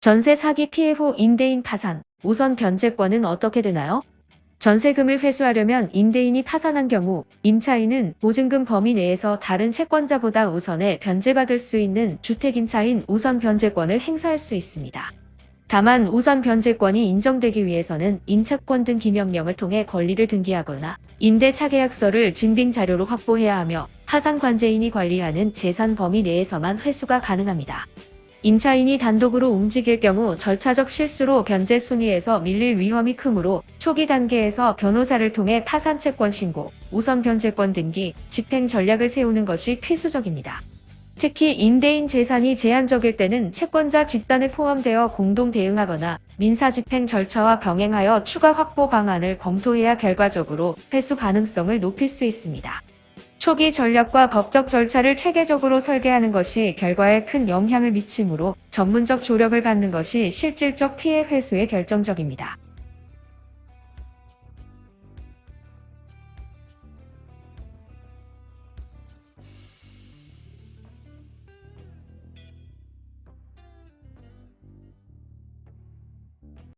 전세 사기 피해 후 임대인 파산, 우선 변제권은 어떻게 되나요? 전세금을 회수하려면 임대인이 파산한 경우 임차인은 보증금 범위 내에서 다른 채권자보다 우선에 변제받을 수 있는 주택임차인 우선 변제권을 행사할 수 있습니다. 다만 우선 변제권이 인정되기 위해서는 임차권 등 기 명령을 통해 권리를 등기하거나 임대 차계약서를 증빙 자료로 확보해야 하며 파산 관제인이 관리하는 재산 범위 내에서만 회수가 가능합니다. 임차인이 단독으로 움직일 경우 절차적 실수로 변제 순위에서 밀릴 위험이 크므로 초기 단계에서 변호사를 통해 파산 채권 신고, 우선 변제권 등기, 집행 전략을 세우는 것이 필수적입니다. 특히 임대인 재산이 제한적일 때는 채권자 집단에 포함되어 공동 대응하거나 민사 집행 절차와 병행하여 추가 확보 방안을 검토해야 결과적으로 회수 가능성을 높일 수 있습니다. 초기 전략과 법적 절차를 체계적으로 설계하는 것이 결과에 큰 영향을 미치므로 전문적 조력을 받는 것이 실질적 피해 회수에 결정적입니다.